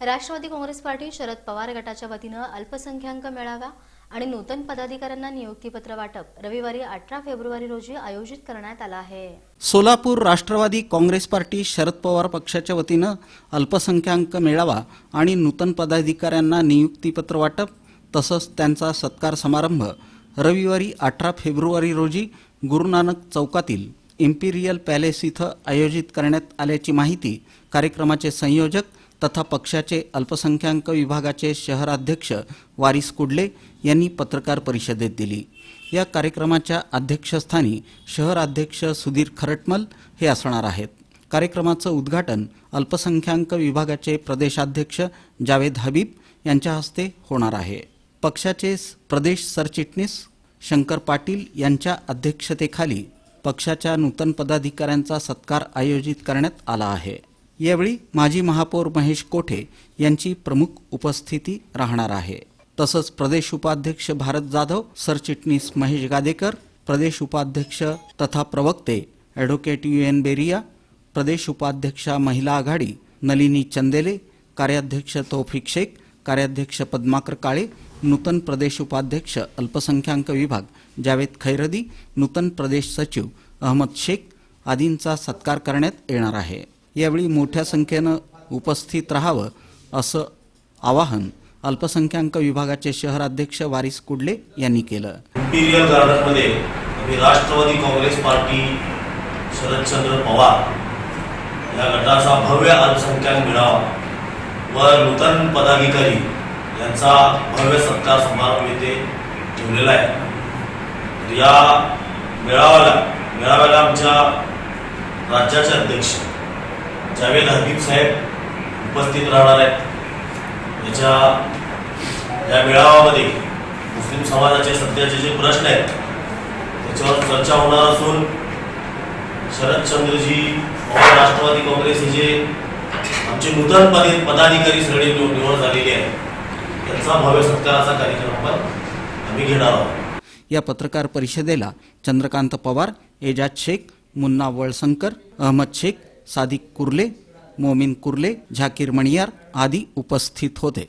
Rashtrawadi Congress party Sharad Pawar गटाच्या वतीनं अल्पसंख्याक मेळावा आणि नूतन पदाधिकाऱ्यांना नियुक्तीपत्र वाटप रविवारी अठरा फेब्रुवारी रोजी आयोजित करण्यात आला आहे. सोलापूर राष्ट्रवादी काँग्रेस पार्टी शरद पवार पक्षाच्या वतीनं अल्पसंख्याक मेळावा आणि नूतन पदाधिकाऱ्यांना नियुक्तीपत्र वाटप तसंच त्यांचा सत्कार समारंभ रविवारी अठरा फेब्रुवारी रोजी गुरुनानक चौकातील इम्पिरियल पॅलेस इथं आयोजित करण्यात आल्याची माहिती कार्यक्रमाचे संयोजक तथा पक्षाचे अल्पसंख्याक विभागाचे शहराध्यक्ष वारिस कुडले यांनी पत्रकार परिषदेत दिली. या कार्यक्रमाच्या अध्यक्षस्थानी शहराध्यक्ष सुधीर खरटमल हे असणार आहेत. कार्यक्रमाचं उद्घाटन अल्पसंख्याक विभागाचे प्रदेशाध्यक्ष जावेद हबीब यांच्या हस्ते होणार आहे. पक्षाचे प्रदेश सरचिटणीस शंकर पाटील यांच्या अध्यक्षतेखाली पक्षाच्या नूतन पदाधिकाऱ्यांचा सत्कार आयोजित करण्यात आला आहे. यावेळी माजी महापौर महेश कोठे यांची प्रमुख उपस्थिती राहणार आहे. तसंच प्रदेश उपाध्यक्ष भारत जाधव सरचिटणीस महेश गादेकर प्रदेश उपाध्यक्ष तथा प्रवक्ते ॲडव्होकेट यू एन बेरिया प्रदेश उपाध्यक्षा महिला आघाडी नलिनी चंदेले कार्याध्यक्ष तौफिक शेख कार्याध्यक्ष पद्माकर काळे नूतन प्रदेश उपाध्यक्ष अल्पसंख्याक विभाग जावेद खैरदी नूतन प्रदेश सचिव अहमद शेख आदींचा सत्कार करण्यात येणार आहे. यावेळी मोठ्या संख्येनं उपस्थित राहावं असं आवाहन अल्पसंख्याक विभागाचे शहराध्यक्ष वारिस कुडले यांनी केलं. इम्पिरियल गार्डनमध्ये आम्ही राष्ट्रवादी काँग्रेस पार्टी शरदचंद्र पवार या गटाचा भव्य अल्पसंख्याक मेळावा व नूतन पदाधिकारी यांचा भव्य सत्कार समारंभ येथे ठेवलेला आहे. या मेळाव्याला मेळाव्याला आमच्या राज्याचे अध्यक्ष जावेद हबीब साहेब उपस्थित राहणार आहेत याच्या या मेळाव्यामध्ये मुस्लिम समाजाचे सध्याचे जे प्रश्न आहेत त्याच्यावर चर्चा होणार असून शरदचंद्रजी पवार राष्ट्रवादी काँग्रेस हे जे आमचे नूतन पदे पदाधिकारी श्रेणी निवड झालेली आहे त्यांचा भव्य सत्काराचा कार्यक्रम आपण आम्ही घेणार आहोत. या पत्रकार परिषदेला चंद्रकांत पवार एजाज शेख मुन्ना वळसंकर अहमद शेख सादिक कुर्ले मोमीन कुर्ले झाकीर मणियार आदी उपस्थित होते.